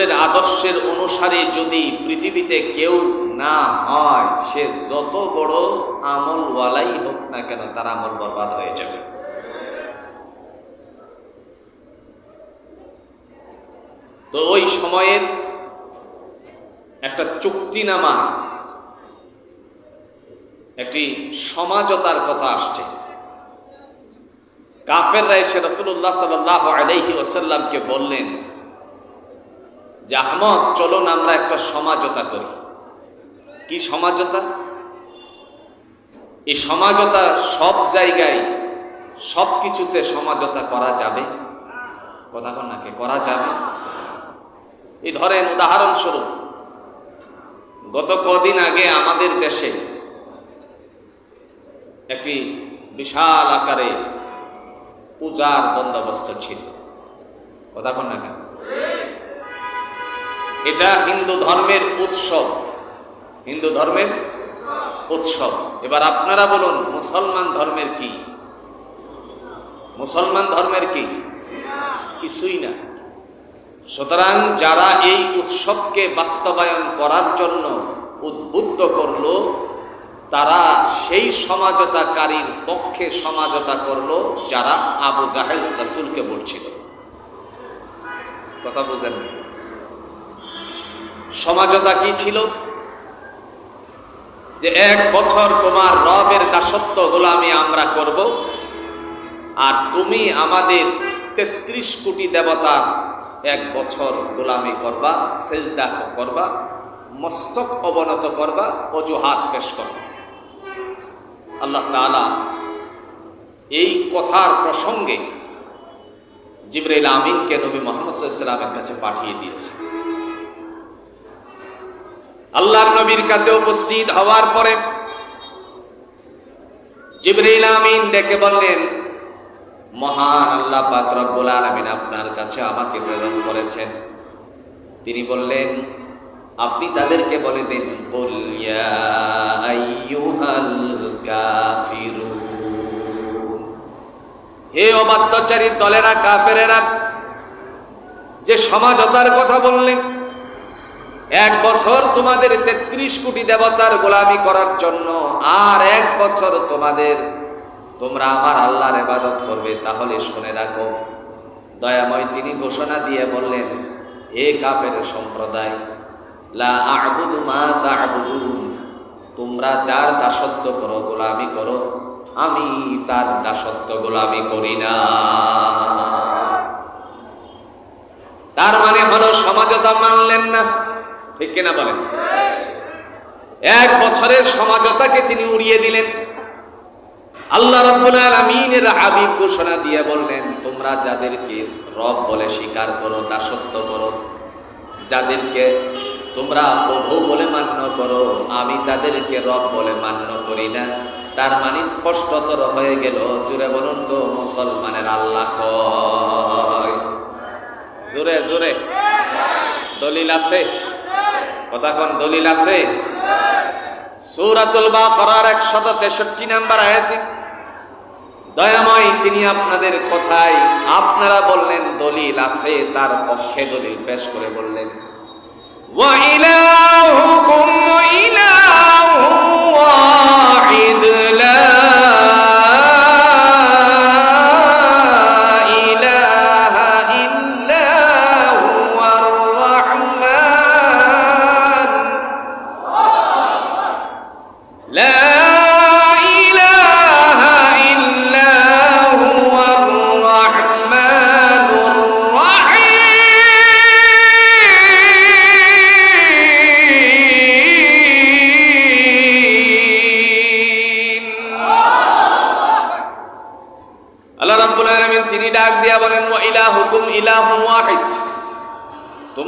রসুলের আদর্শের অনুসারে যদি পৃথিবীতে কেউ না হয়, সে যত বড় আমলওয়ালাই হোক না কেন তার আমল বরবাদ হয়ে যাবে। তো ওই সময়ের একটা চুক্তিনামা, একটি সমাজতার কথা আসছে। কাফেররা এসে রসুল্লাহ সাল্লাহ আলহি ওসাল্লামকে বললেন যে, আহমদ, চলুন আমরা একটা সমাজতা করি। কি সমাজতা? এই সমাজতা সব জায়গায়, সব কিছুতে সমাজতা করা যাবে? কথা কন্যাকে করা যাবে? এই ধরেন, উদাহরণস্বরূপ, গত কদিন আগে আমাদের দেশে একটি বিশাল আকারে পূজার বন্দোবস্ত ছিল। কথা কন না কেন এটা হিন্দু ধর্মের উৎসব। হিন্দু ধর্মের উৎসব। এবার আপনারা বলুন, মুসলমান ধর্মের কি? মুসলমান ধর্মের কি? কিছুই না। সুতরাং যারা এই উৎসবকে বাস্তবায়ন করার জন্য উদ্বুদ্ধ করল, তারা সেই সমাজতাকারীর পক্ষে সমাজতা করল, যারা আবু জাহেল রাসুলকে বলছিল। কথা বুঝেন সমাজতা কি ছিল? যে এক বছর তোমার রবের দাসত্ব গোলামি আমরা করব, আর তুমি আমাদের তেত্রিশ কোটি দেবতার এক বছর গোলামি করবা, সেজদা করবা, মস্তক অবনত করবা, অজুহাত পেশ করবা। আল্লাহ এই কথার প্রসঙ্গে জিবরাইল আমিনকে নবী মোহাম্মদ সাল্লামের কাছে পাঠিয়ে দিয়েছে আল্লাহর নবীর কাছে উপস্থিত হওয়ার পরে জিবরাইল আমিন ডেকে বললেন, মহান আল্লাহ পাক রব্বুল আলামিন আপনার কাছে আমাকে প্রেরণ করেছেন। তিনি বললেন, আপনি তাদেরকে বলে দিন বল ইয়া আইয়ুহাল কাফিরুন। হে অবাধ্যচারী দলেরা, কাফেরেরা, যে সমাজতার কথা বললেন এক বছর তোমাদের তেত্রিশ কোটি দেবতার গোলামি করার জন্য, আর এক বছর তোমাদের, তোমরা আমার আল্লাহর ইবাদত করবে, তাহলে শুনে রাখো। দয়াময় তিনি ঘোষণা দিয়ে বললেন, হে কাফের সম্প্রদায়, লা তা'বুদুন, তোমরা যার দাসত্ব করো, গোলামি করো, আমি তার দাসত্ব গোলামি করি না। তার মানে হলো, সমাজতা মানলেন না। ঠিক কিনা বলেন? এক বছরের সমাজতাকে তিনি উড়িয়ে দিলেন। আল্লাহ রাব্বুল আলামিনের হাবিব ঘোষণা দিয়ে বললেন, তোমরা যাদেরকে রব বলে স্বীকার করো দাসত্ব করো। যাদেরকে তোমরা প্রভু বলে মান্য করো, আমি তাদেরকে রব বলে মান্য করি না। তার মানে স্পষ্টতর হয়ে গেল জুড়ে বলুন তো, মুসলমানের আল্লাহ জোরে জোরে। দলিল আছে? কথা কোন দলিল আছে? সূরাতুল বাকরার 163 নাম্বার আয়াতে, দয়াময় তিনি আপনাদের কথায় আপনারা বললেন, দলিল আছে। তার পক্ষে দলিল পেশ করে বললেন, ওয়া ইলাহুকুম, ইলাহু ওয়াহিদ।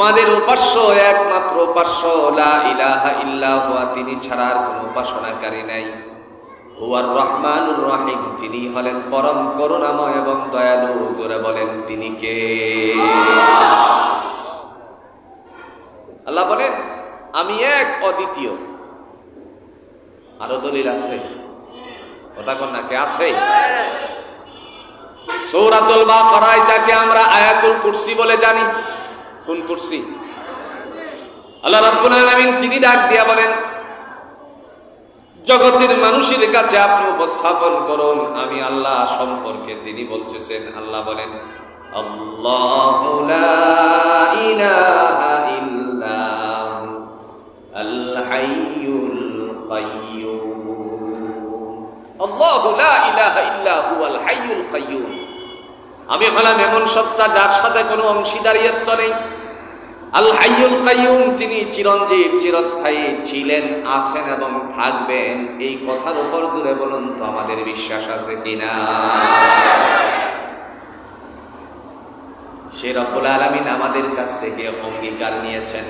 তোমাদের উপাস্য একমাত্র উপাস্য, লা ইলাহা তিনি ছাড়া আর কোনো উপাসনাকারী নাই। হুয়ার রহমানুর রহিম, তিনি হলেন পরম করুণাময় এবং দয়ালু, জোরে বলেন, তিনি কে? আল্লাহ বলেন, আমি এক অদ্বিতীয়। আরও দলিল আছে? কথা কন না, কে আছে? সৌরাতুল বাকারায় যাকে আমরা আয়াতুল কুরসি বলে জানি। কোন কুরসি আল্লাহ রাব্বুল আলামিন তিনি ডাক দিয়া বলেন, জগতের মানুষের কাছে আপনি উপস্থাপন করুন, আমি আল্লাহ সম্পর্কে তিনি বলতেছেন। আল্লাহ বলেন, আল্লাহু লা ইলাহা ইল্লা হু আল হাইয়ুল কাইয়্যুম আল্লাহু লা ইলাহা ইল্লা হু আল হাইয়ুল কাইয়্যুম আমি হলাম এমন সত্তা যার সাথে কোনো অংশীদারিত্ব নেই। আল হাইয়ুল কাইয়ুম, তিনি চিরঞ্জীব, চিরস্থায়ী ছিলেন, আছেন এবং থাকবেন। এই কথার উপর জুড়ে বলুন তো, আমাদের বিশ্বাস আছে কিনা? সে রব্বুল আলামিন আমাদের কাছ থেকে অঙ্গীকার নিয়েছেন।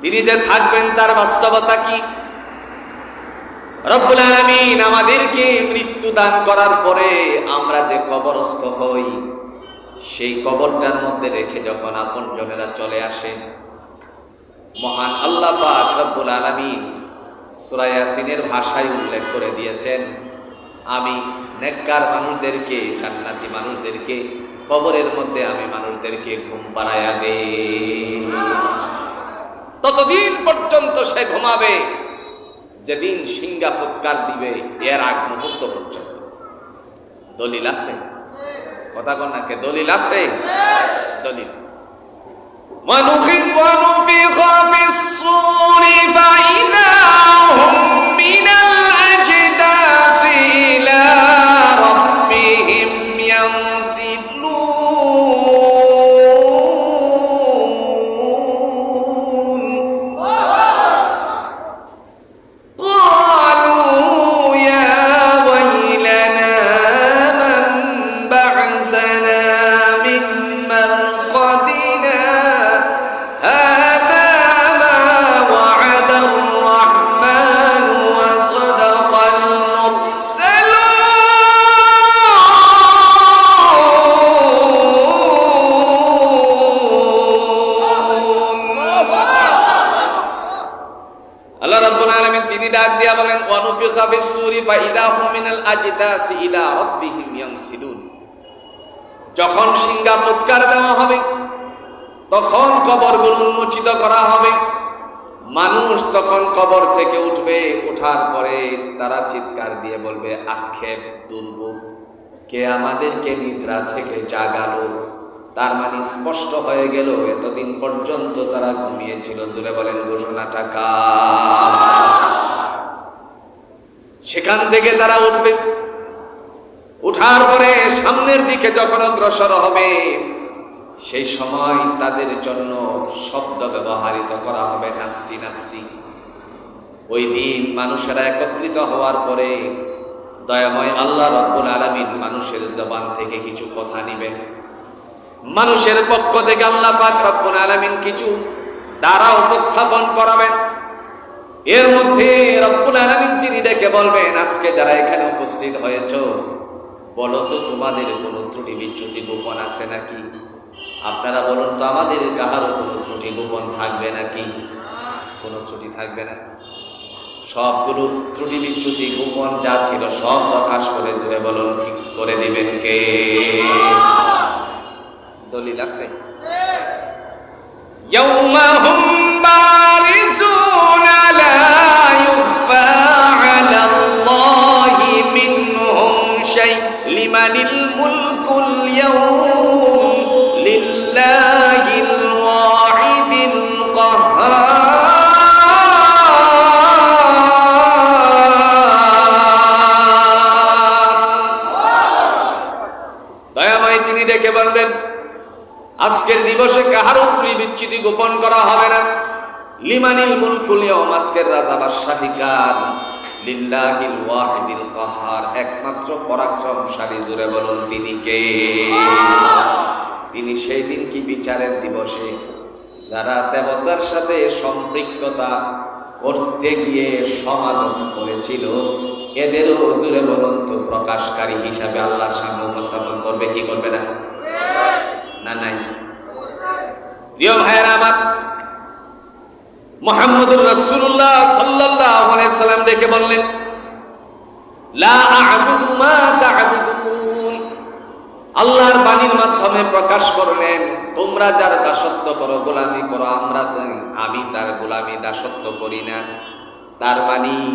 তিনি যে থাকবেন, তার বাস্তবতা কি? রব্বুল আলামিন আমাদেরকে মৃত্যু দান করার পরে আমরা যে কবরস্থ হই, সেই কবরটার মধ্যে রেখে যখন আপন জনেরা চলে আসে, মহান আল্লাহ পাক রব্বুল আলামিন সূরা ইয়াসিনের ভাষায় উল্লেখ করে দিয়েছেন, আমি নেককার মানুষদেরকে, জান্নাতি মানুষদেরকে, কবরের মধ্যে আমি মানুষদেরকে ঘুম পাড়াইয়া দেই। ততদিন পর্যন্ত সে ঘুমাবে। যেদিন সিংহা ফুৎকার দিবে, এর আগ মুহূর্ত পর্যন্ত। দলিল আছে? কথা কন্যাকে দলিল আছে? দলিল। মানুষ ফুৎকার দেওয়া হবে। তখন কবরগুলো উন্মোচিত করা হবে। মানুষ তখন কবর থেকে উঠবে ওঠার পরে তারা চিৎকার দিয়ে বলবে, আক্ষেপ, দুর্ভোগ, কে আমাদেরকে নিদ্রা থেকে জাগালো? তার মানে স্পষ্ট হয়ে গেল, এতদিন পর্যন্ত তারা ঘুমিয়েছিল। জুড়ে বলেন, ঘোষণাটা কার? সেখান থেকে তারা উঠবে। উঠার পরে সামনের দিকে যখন অগ্রসর হবে, সেই সময় তাদের জন্য শব্দ ব্যবহারিত করা হবে, নাফসি নাফসি। ওই দিন মানুষেরা একত্রিত হওয়ার পরে দয়াময় আল্লাহ রব্বুল আলামিন মানুষের জবান থেকে কিছু কথা নিবেন। মানুষের পক্ষ থেকে আল্লাহ পাক রব্বুল আলামিন কিছু দ্বারা উপস্থাপন করাবেন। এর মধ্যে রব্বুল আলমিন যিনি ডেকে বলবেন, আজকে যারা এখানে উপস্থিত হয়েছো বলো তো তোমাদের কোনো ত্রুটি বিচ্যুতি গোপন আছে নাকি আপনারা বলুন তো আমাদের কাহারও কোনো ত্রুটি গোপন থাকবে নাকি কোনো ত্রুটি থাকবে না সবগুলো ত্রুটি বিচ্যুতি গোপন যা ছিল সব প্রকাশ করে জুড়ে বলুন ঠিক করে দিবেন কে দলিল আছে يوم هم الملك اليوم لله الواحد القهار দয়াময় তিনি ডেকে বলবেন আজকের দিবসে কাহারও ত্রি বিচ্ছিতি গোপন করা হবে না লিমানিল মুলকুল ইয়াউম আজকের রাজা বাদশাহী কার লিল্লাহিল ওয়াহিদিল কাহার, একমাত্র পরাক্রমশালী জুড়ে বলুন, তিনি কে? তিনি সেই দিন কি বিচারের দিবসে? যারা দেবতার সাথে সম্পৃক্ততা করতে গিয়ে সমাজন করেছিল, এদেরও বলুন তো, প্রকাশকারী হিসাবে আল্লাহর সামনে উপস্থাপন করবে, কি করবে না? না, নাই। প্রিয় ভাইয়েরা, আমার মোহাম্মদুর রাসূলুল্লাহ সাল্লাল্লাহু আলাইহি সাল্লাম ডেকে বললেন, লা আ'বুদু মা তা'বুদুন। আল্লাহর বাণীর মাধ্যমে প্রকাশ করলেন, তোমরা যার দাসত্ব করো, গোলামি করো, আমরা আমি তার গোলামি দাসত্ব করি না। তার বাণী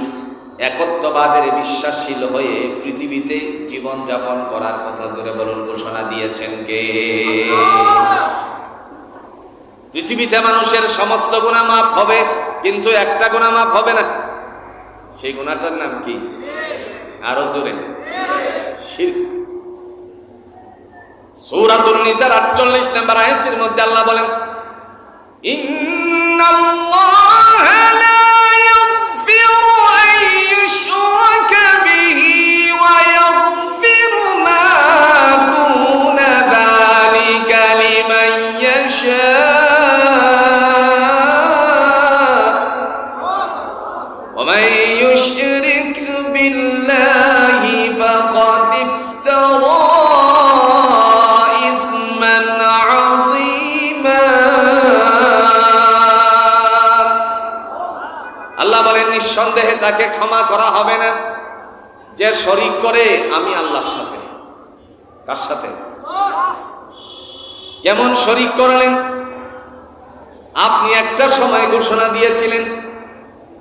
একত্ববাদের বিশ্বাসশীল হয়ে পৃথিবীতে জীবন যাপন করার কথা জোরে বলুন, ঘোষণা দিয়েছেন কে? পৃথিবীতে মানুষের সমস্ত গুণা মাফ হবে, কিন্তু একটা গুণা মাফ হবে না। সেই গুণাটার নাম কি? আরও জোরে। সুরাতুল নিসার 48 নম্বর আয়াতের মধ্যে আল্লাহ বলেন, ইন্নাল্লাহা নিঃসন্দেহে তাকে ক্ষমা করা হবে না। যে শরিক করে আমি আল্লাহর সাথে। কার সাথে? কেমন শরিক করলেন, আপনি একটা সময় ঘোষণা দিয়েছিলেন,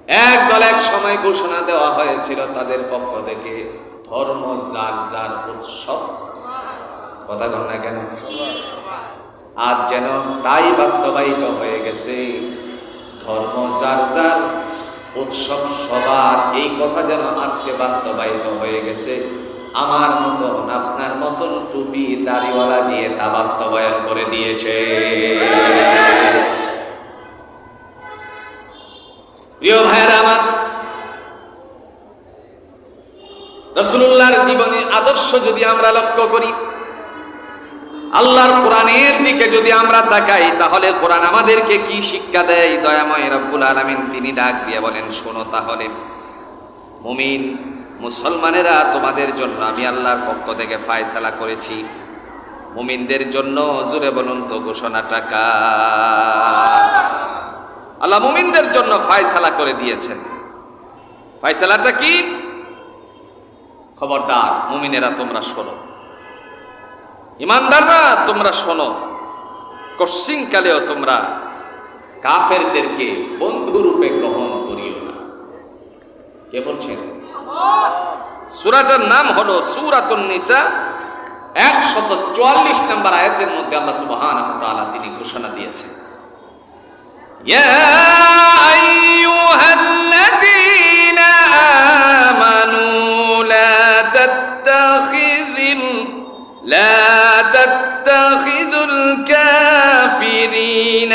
এক দল এক সময় ঘোষণা দেওয়া হয়েছিল তাদের পক্ষ থেকে। ধর্ম যার যার উৎসব। কথা কন না কেন? আজ যেন তাই বাস্তবায়িত হয়ে গেছে। ধর্ম যার যার উৎসব সবার। এই কথা যেন আজকে বাস্তবায়িত হয়ে গেছে। আমার মতন, আপনার মতন টুপি দাড়িওয়ালা দিয়ে তা বাস্তবায়ন করে দিয়েছে। প্রিয় ভাইয়েরা আমার রসুল্লাহর জীবনে আদর্শ যদি আমরা লক্ষ্য করি আল্লাহর কোরআনের দিকে যদি আমরা তাকাই, তাহলে কোরআন আমাদেরকে কি শিক্ষা দেয়? দয়াময় রব্বুল আলামিন তিনি ডাক দিয়ে বলেন, শোনো তাহলে, মুমিন, মুসলমানেরা তোমাদের জন্য আমি আল্লাহর পক্ষ থেকে ফায়সালা করেছি। মুমিনদের জন্য জুড়ে বলুন তো ঘোষণা টাকা আল্লাহ মুমিনদের জন্য ফায়সালা করে দিয়েছেন। ফায়সালাটা কি? খবরদার, মুমিনেরা তোমরা শোনো। ইমানদাররা, তোমরা শোনো। কশ্চিনকালেও তোমরা কাফেরদেরকে বন্ধুরূপে গ্রহণ করিও না। কে বলছেন সুরাটার নাম হলো সুরাতুন নিসা, একশত চুয়াল্লিশ নম্বর আয়তের মধ্যে আল্লাহ সুবহান তিনি ঘোষণা দিয়েছেন। الكافرين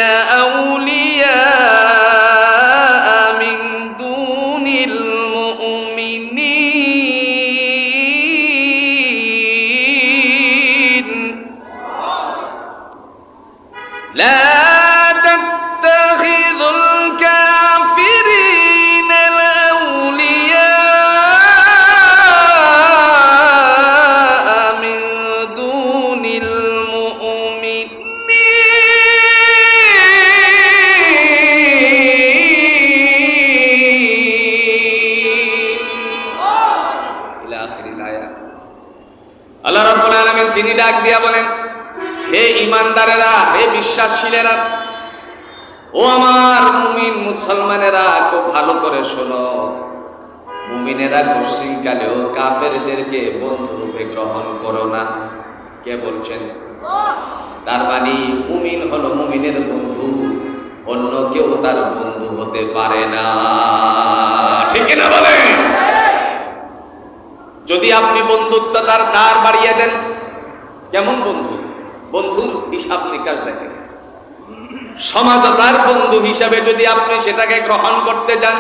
তিনি ডাক দিয়া বলেন, হে ইমানদারেরা, হে বিশ্বাসশীলেরা, ও আমার মুমিন মুসলমানেরা, খুব ভালো করে শোনো। মুমিনেরা কালেও কাফেরদেরকে বন্ধু রূপে গ্রহণ করো না। কে বলছেন? তার মানে মুমিন হলো মুমিনের বন্ধু, অন্য কেউ তার বন্ধু হতে পারে না। ঠিক না বলেন? যদি আপনি বন্ধুত্ব তার দ্বার বাড়িয়ে দেন কেমন বন্ধু, বন্ধুর হিসাব নিকাশ দেখেন সমাজতার বন্ধু হিসাবে যদি আপনি সেটাকে গ্রহণ করতে যান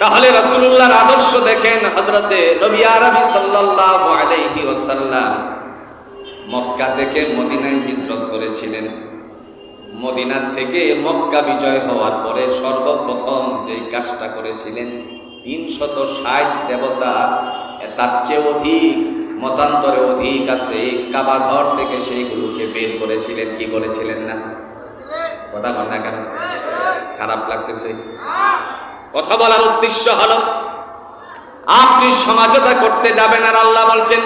তাহলে রাসূলুল্লাহর আদর্শ দেখেন হযরতে নবী আরবি ওয়াসাল্লাম মক্কা থেকে মদিনায় হিজরত করেছিলেন। মদিনার থেকে মক্কা বিজয় হওয়ার পরে সর্বপ্রথম যে কাজটা করেছিলেন, তিনশত ষাট দেবতা তার চেয়ে অধিক মতান্তরে অধিক আছে। কাবা ঘর থেকে সেইগুলোকে বের করেছিলেন, কি করেছিলেন না? কথা কন না কেন? খারাপ লাগতেছে। কথা বলার উদ্দেশ্য হলো, আপনি সমাজতা করতে যাবেন আর আল্লাহ বলছেন,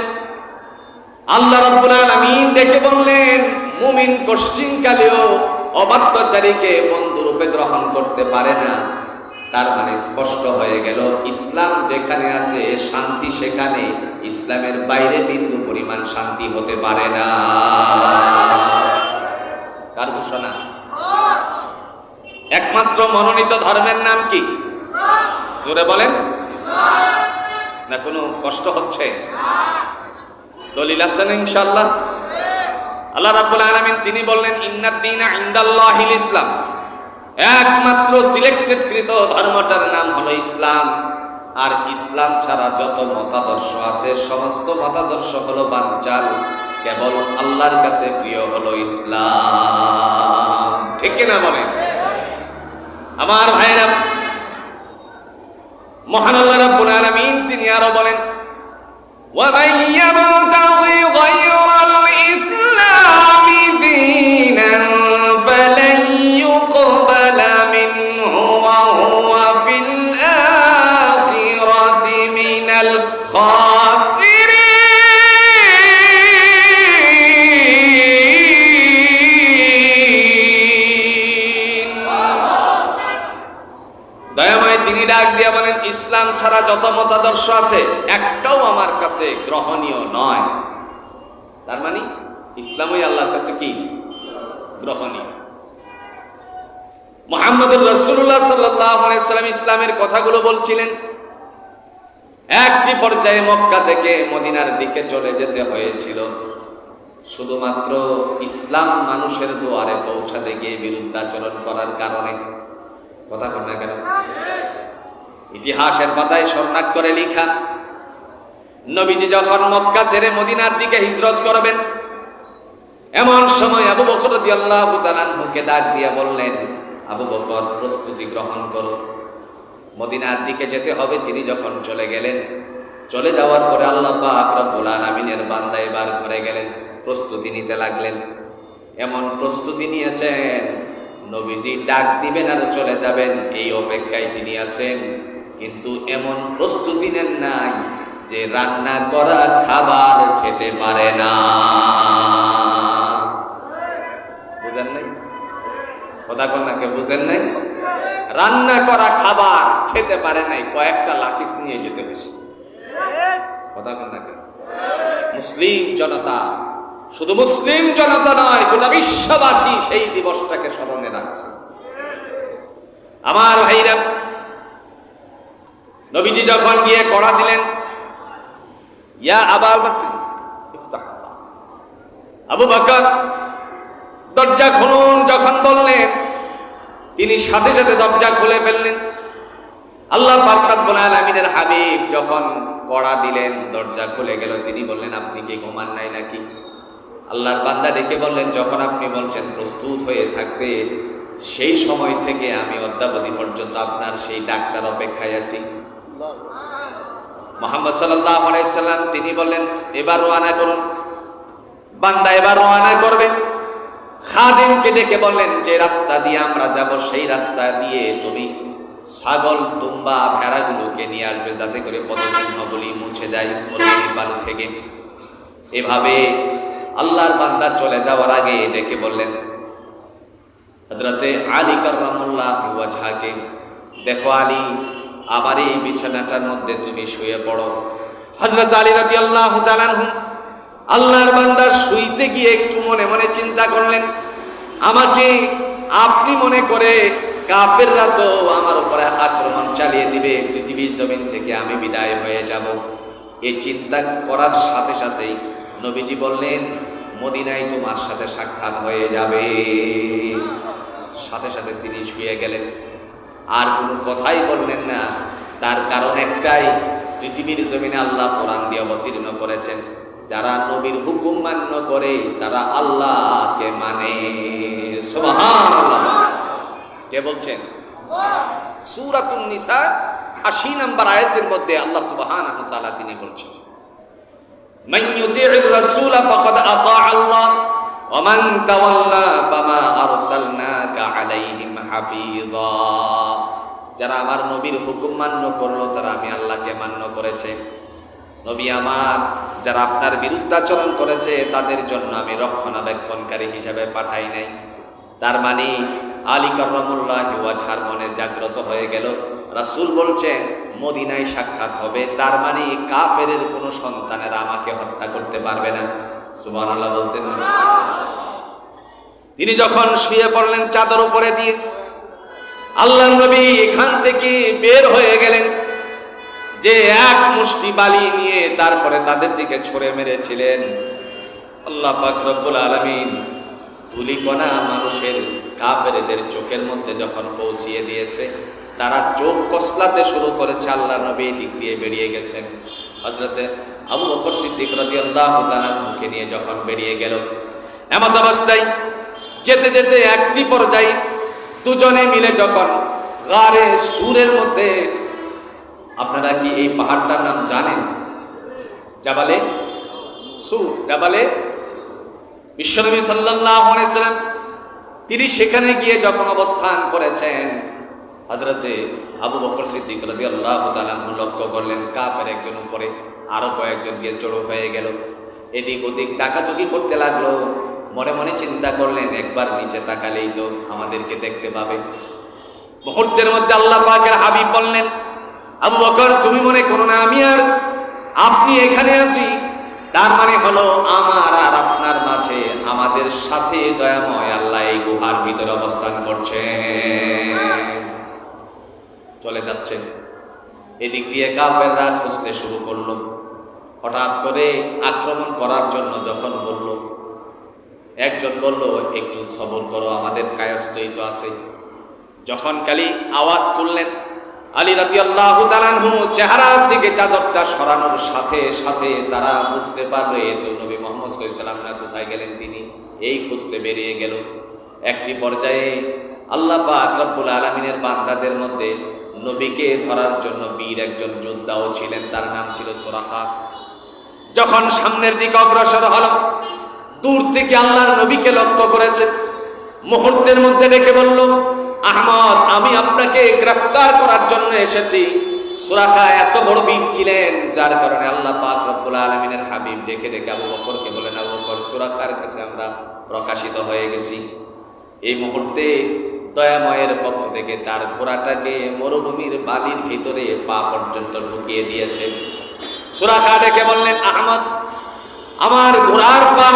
আল্লাহ রাব্বুল আলামিন বললেন, মুমিন কশ্চিনকালেও অবাধ্যচারীকে বন্ধু রূপে গ্রহণ করতে পারে না। তার মানে স্পষ্ট হয়ে গেল, ইসলাম যেখানে আছে, শান্তি সেখানে। ইসলামের বাইরে বিন্দু পরিমাণ শান্তি হতে পারে না। তার ঘোষণা? একমাত্র মনোনীত ধর্মের নাম কি? জোরে বলেন। না, কোনো কষ্ট হচ্ছে? দলিল আছেন ইনশাআল্লাহ? আল্লাহ রাব্বুল আলামিন তিনি বললেন, ইন্নাদ দীনা ইসলাম। একমাত্র সিলেক্টেড কৃত ধর্মটার নাম হলো ইসলাম। আর ইসলাম ছাড়া যত মতাদর্শ আছে, সমস্ত মতাদর্শ হলো বানচাল। কেবল আল্লাহর কাছে প্রিয় হলো ইসলাম। ঠিক কিনা বলেন? আমার ভাইরা, মহান আল্লাহ রাব্বুল আলামিন, তিনি আরও বলেন, ওয়া মাইয়াবু তাগি গায়রা যত মতাদর্শ আছে, একটাও আমার কাছে গ্রহণীয় নয়। তার মানে ইসলামই আল্লাহর কাছে কি? গ্রহণীয়। মোহাম্মদুর রসুল্লাহ সাল্লাম ইসলামের কথাগুলো বলছিলেন, একটি পর্যায়ে মক্কা থেকে মদিনার দিকে চলে যেতে হয়েছিল। শুধুমাত্র ইসলাম মানুষের দুয়ারে পৌঁছাতে গিয়ে বিরুদ্ধাচরণ করার কারণে। কথা কর না কেন? ইতিহাসের পাতায় স্বর্ণাক করে লিখা। নবীজি যখন মক্কা ছেড়ে মদিনার দিকে হিজরত করবেন, এমন সময় আবু বকর মুখে ডাক দিয়ে বললেন, আবু বকর, প্রস্তুতি গ্রহণ করো। মদিনার দিকে যেতে হবে, তিনি যখন চলে গেলেন, চলে যাওয়ার পরে আল্লাহ পাক রব্বুল আলামিনের বান্দা এবার ঘরে গেলেন, প্রস্তুতি নিতে লাগলেন। এমন প্রস্তুতি নিয়েছেন, নবীজি ডাক দিবেন আর চলে যাবেন, এই অপেক্ষায় তিনি আছেন। কিন্তু এমন প্রস্তুতি নেন নাই যে রান্না করা খাবার খেতে পারে না। বুঝেন নাই? কথা কন্যাকে বুঝেন নাই? রান্না করা খাবার খেতে পারে নাই, কয়েকটা লাকিস নিয়ে যেতে হয়েছে। কথা কন্যাকে মুসলিম জনতা, শুধু মুসলিম জনতা নয়, গোটা বিশ্ববাসী সেই দিবসটাকে স্মরণে রাখছে। আমার ভাইরা নবীজি যখন গিয়ে কড়া দিলেন, ইয়া আবার আবু বকর দরজা খুলুন যখন বললেন, তিনি সাথে সাথে দরজা খুলে ফেললেন। আল্লাহ আলামিনের হাবিব যখন কড়া দিলেন, দরজা খুলে গেল, তিনি বললেন, আপনি কি ঘুমান নাই নাকি? আল্লাহর বান্দা ডেকে বললেন, যখন আপনি বলছেন প্রস্তুত হয়ে থাকতে, সেই সময় থেকে আমি অদ্যাবধি পর্যন্ত আপনার সেই ডাক্তার অপেক্ষায় আছি। মোহাম্মদ সাল্লাহ আলাইসাল্লাম তিনি বললেন, এবার রোয়ানা করুন। বান্দা এবার রোয়ানা করবে। খাদিমকে ডেকে বললেন, যে রাস্তা দিয়ে আমরা যাব, সেই রাস্তা দিয়ে তুমি ছাগল, দুম্বা, ভেড়াগুলোকে নিয়ে আসবে, যাতে করে পদচিহ্নগুলি মুছে যায় বালু থেকে। এভাবে আল্লাহর বান্দা চলে যাওয়ার আগে ডেকে বললেন হজরতে আলী কররামুল্লাহ ওয়াজহাকে, দেখো আলী আমার এই বিছানাটার মধ্যে তুমি শুয়ে পড়ো। হজরত আলী রাতি আল্লাহ আল্লাহর বান্দা শুইতে গিয়ে একটু মনে মনে চিন্তা করলেন, আমাকে আপনি মনে করে কাফেররা তো আমার উপরে আক্রমণ চালিয়ে দিবে, পৃথিবীর জমিন থেকে আমি বিদায় হয়ে যাব। এই চিন্তা করার সাথে সাথেই নবীজি বললেন, মদিনায় তোমার সাথে সাক্ষাৎ হয়ে যাবে। সাথে সাথে তিনি শুয়ে গেলেন। আর কোনো কথাই বললেন না। তার কারণ একটাই, পৃথিবীর জমিনে আল্লাহ কোরআন দিয়ে অবতীর্ণ করেছেন। যারা নবীর হুকুম মান্য করে, তারা আল্লাহকে মানে। কে বলছেন? সূরাতুন নিসা 80 নম্বর আয়াতের মধ্যে আল্লাহ তাআলা তিনি বলছেন রাসূলা ফাকাদ আতা' আল্লাহ, ওয়া মান তাওয়াল্লা ফামা আরসালনাকা আলাইহিম হাফিজা যারা আমার নবীর হুকুম মান্য করল, তারা আমি আল্লাহকে মান্য করেছে। নবী আমার, যারা আপনার বিরুদ্ধাচরণ করেছে, তাদের জন্য আমি রক্ষণাবেক্ষণকারী হিসাবে পাঠাই নাই। তার মানে আলী করমুল্লাহ ওয়াজহার মনে জাগ্রত হয়ে গেল। রাসূল বলছেন, মদিনায় সাক্ষাৎ হবে। তার মানে কাফের কোনো সন্তানেরা আমাকে হত্যা করতে পারবে না। সুবহানাল্লাহ বলতেন। না? তিনি যখন শুয়ে পড়লেন চাদর উপরে দিয়ে আল্লাহ নবী এখান থেকে বের হয়ে গেলেন। যে এক মুষ্টি বালি নিয়ে তারপরে তাদের দিকে ছড়ে মেরেছিলেন। আল্লাহ পাক আলামিন ধুলিকণা মানুষের কাফেরদের চোখের মধ্যে যখন পৌঁছিয়ে দিয়েছে, তারা চোখ কসলাতে শুরু করেছে, আল্লাহ নবী দিক দিয়ে বেরিয়ে গেছেন। হজরতে আবু বকর সিদ্দিক রাদিয়াল্লাহু তাআলা মুখে নিয়ে যখন বেরিয়ে গেল, এমত অবস্থায় যেতে যেতে একটি পর্যায়ে দুজনে মিলে যখন গারে সুরের মধ্যে, আপনারা কি এই পাহাড়টার নাম জানেন? জাবালে? সুর, জাবালে? বিশ্বনবী সাল্লাম তিনি সেখানে গিয়ে যখন অবস্থান করেছেন, হযরতে আবু বকর সিদ্দিক রাদিয়াল্লাহু তাআলা লক্ষ্য করলেন, কাফের একজন উপরে, আরও কয়েকজন গিয়ে জড়ো হয়ে গেল। এদিক ওদিক তাকাতুকি করতে লাগল। মনে মনে চিন্তা করলেন, একবার নিচে তাকালেই তো আমাদেরকে দেখতে পাবে। মুহূর্তের মধ্যে আল্লাহ পাকের হাবিব বললেন, আবু বকর, তুমি মনে করো না আমি আর আপনি এখানে আছি? তার মানে হলো আমার আর আপনার মাঝে আমাদের সাথে দয়াময় আল্লাহ এই গুহার ভিতরে অবস্থান করছেন। চলে যাচ্ছেন। এদিক দিয়ে কাফেররা খুঁজতে শুরু করল। হঠাৎ করে আক্রমণ করার জন্য যখন বলল একজন বলল, একটু সবর করো, আমাদের কায়স্থই তো আছে। যখন কালি আওয়াজ তুললেন, আলী রাতি আল্লাহ চেহারা থেকে চাদরটা সরানোর সাথে সাথে তারা বুঝতে পারল এ তো নবী মোহাম্মদ কোথায় গেলেন তিনি? এই খুঁজতে বেরিয়ে গেল। একটি পর্যায়ে আল্লাহ পাক রব্বুল আলমিনের বান্দাদের মধ্যে নবীকে ধরার জন্য বীর একজন যোদ্ধাও ছিলেন, তার নাম ছিল সোরাখা। যখন সামনের দিকে অগ্রসর হল দূর থেকে আল্লাহর নবীকে লক্ষ্য করেছে। মুহূর্তের মধ্যে ডেকে বলল, আহমদ, আমি আপনাকে গ্রেফতার করার জন্য এসেছি। সুরাখা এত বড় বীর ছিলেন, যার কারণে আল্লাহ পাক রব্বুল আলমিনের হাবিব ডেকে ডেকে আবু বকরকে বলেন আবু বকর, সুরাখার কাছে আমরা প্রকাশিত হয়ে গেছি। এই মুহূর্তে দয়াময়ের পক্ষ থেকে তার ঘোড়াটাকে মরুভূমির বালির ভিতরে পা পর্যন্ত ঢুকিয়ে দিয়েছে। সুরাখা ডেকে বললেন, আহমদ আমার ঘোড়ার পা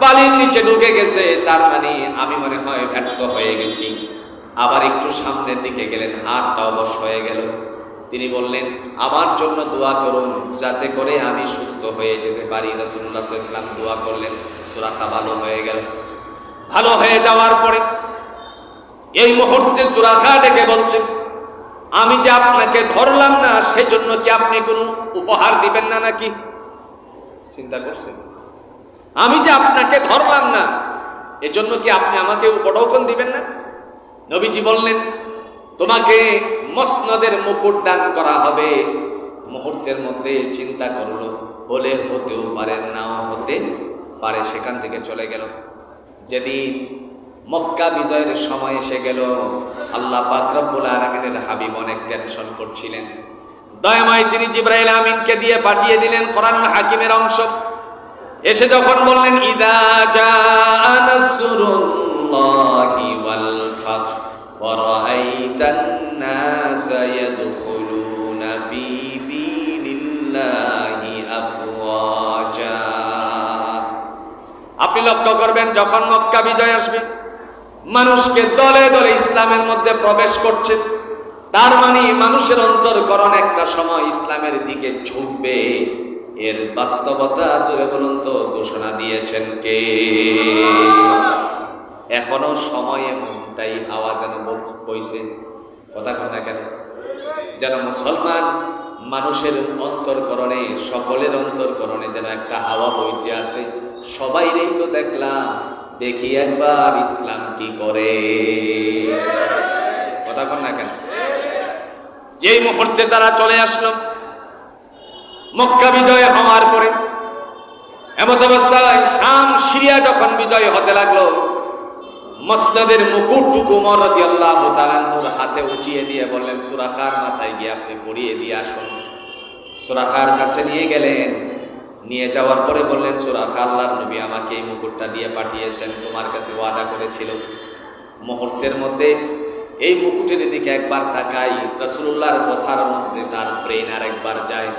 বালির নিচে ঢুকে গেছে, তার মানে আমি মনে হয় ব্যর্থ হয়ে গেছি। আবার একটু সামনের দিকে গেলেন, হাতটা অবশ হয়ে গেল। তিনি বললেন, আমার জন্য দোয়া করুন, যাতে করে আমি সুস্থ হয়ে যেতে পারি। রসুল্লাহ ইসলাম দোয়া করলেন সুরাখা ভালো হয়ে গেল। ভালো হয়ে যাওয়ার পরে এই মুহূর্তে সুরাখা ডেকে বলছে, আমি যে আপনাকে ধরলাম না, সেজন্য কি আপনি কোনো উপহার দিবেন না নাকি? চিন্তা করছেন? আমি যে আপনাকে ধরলাম না, এজন্য কি আপনি আমাকে উপঢৌকন দিবেন না? নবীজি বললেন, তোমাকে মসনদের মুকুট দান করা হবে। মুহূর্তের মধ্যে চিন্তা করল, হলে হতেও পারে, নাও হতে পারে, সেখান থেকে চলে গেল। যেদিন মক্কা বিজয়ের সময় এসে গেল, আল্লাহ পাক রব্বুল আলামিনের হাবিব অনেক টেনশন করছিলেন। দয়াময় তিনি জিব্রাইল আমিনকে দিয়ে পাঠিয়ে দিলেন কোরআনুল হাকিমের অংশ, এসে যখন বললেন, ইদা নাসরুল্লাহি ওয়াল ফাth ওয়া নাসা ইয়াদখুলুনা ফি দীনিল্লাহি আফওয়াজা। আপনি লক্ষ্য করবেন, যখন মক্কা বিজয় আসবে, মানুষকে দলে দলে ইসলামের মধ্যে প্রবেশ করছে। তার মানে মানুষের অন্তর্করণ একটা সময় ইসলামের দিকে ঝুঁকবে। এর বাস্তবতা জোরে বলুন তো ঘোষণা দিয়েছেন কে? এখনও সময় এমনটাই হাওয়া যেন বইছে। কথা কথা কেন? যেন মুসলমান মানুষের অন্তর্করণে, সকলের অন্তর্করণে যেন একটা হাওয়া বইতে আছে। সবাইরেই তো দেখলাম, দেখি একবার ইসলাম কি করে। কথা কন না কেন? যেই মুহূর্তে তারা চলে আসলো, মক্কা বিজয় হওয়ার পরে, এমত অবস্থায় শাম সিরিয়া যখন বিজয় হতে লাগল মসনদের মুকুটটুকু মরদি আল্লাহ হাতে উঠিয়ে দিয়ে বললেন, সুরাখার মাথায় গিয়ে আপনি পড়িয়ে দিয়ে আসুন। সুরাখার কাছে নিয়ে গেলেন। নিয়ে যাওয়ার পরে বললেন, সুরাখা আল্লাহর নবী আমাকে এই মুকুটটা দিয়ে পাঠিয়েছেন, তোমার কাছে ওয়াদা করেছিল। মুহূর্তের মধ্যে এই মুকুটের দিকে একবার তাকাই রসুল্লাহর কথার মধ্যে তার ব্রেন আর একবার যায়।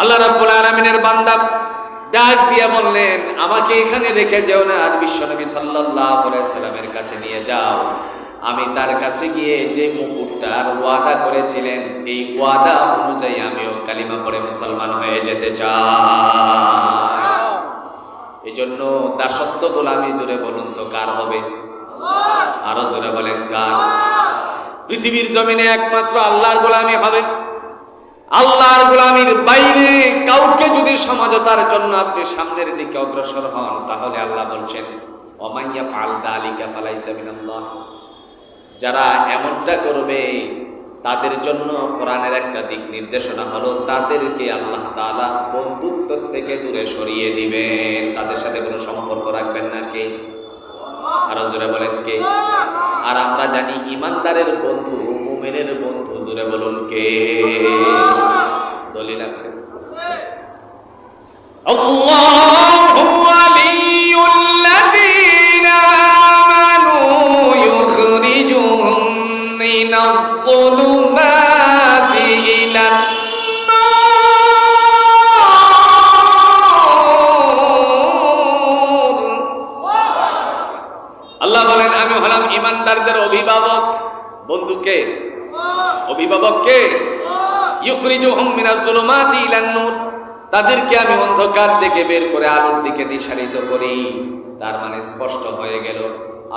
আল্লাহ রাব্বুল আলামিনের বান্দা ডাক দিয়ে বললেন, আমাকে এখানে রেখে যেও না আর বিশ্বনবী সাল্লাল্লাহু আলাইহি সাল্লামের কাছে নিয়ে যাও। আমি তার কাছে গিয়ে যে মুকুটটার ওয়াদা করেছিলেন, এই ওয়াদা অনুযায়ী আমিও কালিমা পড়ে মুসলমান হয়ে যেতে চাই। এই জন্য দাসত্ব গোলামি জুড়ে বলুন তো, কার হবে? আরও জোরে বলেন, কার? পৃথিবীর জমিনে একমাত্র আল্লাহর গোলামি হবে। আল্লাহর গোলামির বাইরে কাউকে যদি সমাজতার জন্য আপনি সামনের দিকে অগ্রসর হন, তাহলে আল্লাহ বলছেন অমাইয়া ফাল দালিকা জামিন আল্লাহ যারা এমনটা করবে, তাদের জন্য কোরআনের একটা দিক নির্দেশনা হলো, তাদেরকে আল্লাহ তাআলা বন্ধুত্ব থেকে দূরে সরিয়ে দিবেন। তাদের সাথে কোনো সম্পর্ক রাখবেন না কে? আরও জোরে বলেন কে? আর আমরা জানি ইমানদারের বন্ধু মুমিনের বন্ধু জোরে বলুন কে? দলিল আছে। আল্লাহ! জুলুমাতি ইলান নূর, তাদেরকে আমি অন্ধকার থেকে বের করে আলোর দিকে দিশারিত করি। তার মানে স্পষ্ট হয়ে গেল,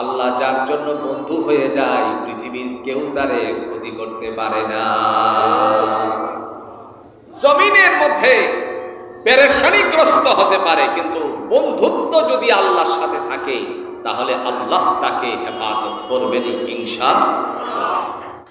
আল্লাহ যার জন্য বন্ধু হয়ে যায়, পৃথিবীর কেউ তারে ক্ষতি করতে পারে না। জমিনের মধ্যে পেরেশানিগ্রস্ত হতে পারে, কিন্তু বন্ধুত্ব যদি আল্লাহর সাথে থাকে তাহলে আল্লাহ তাকে হেফাজত করবেন ইনশা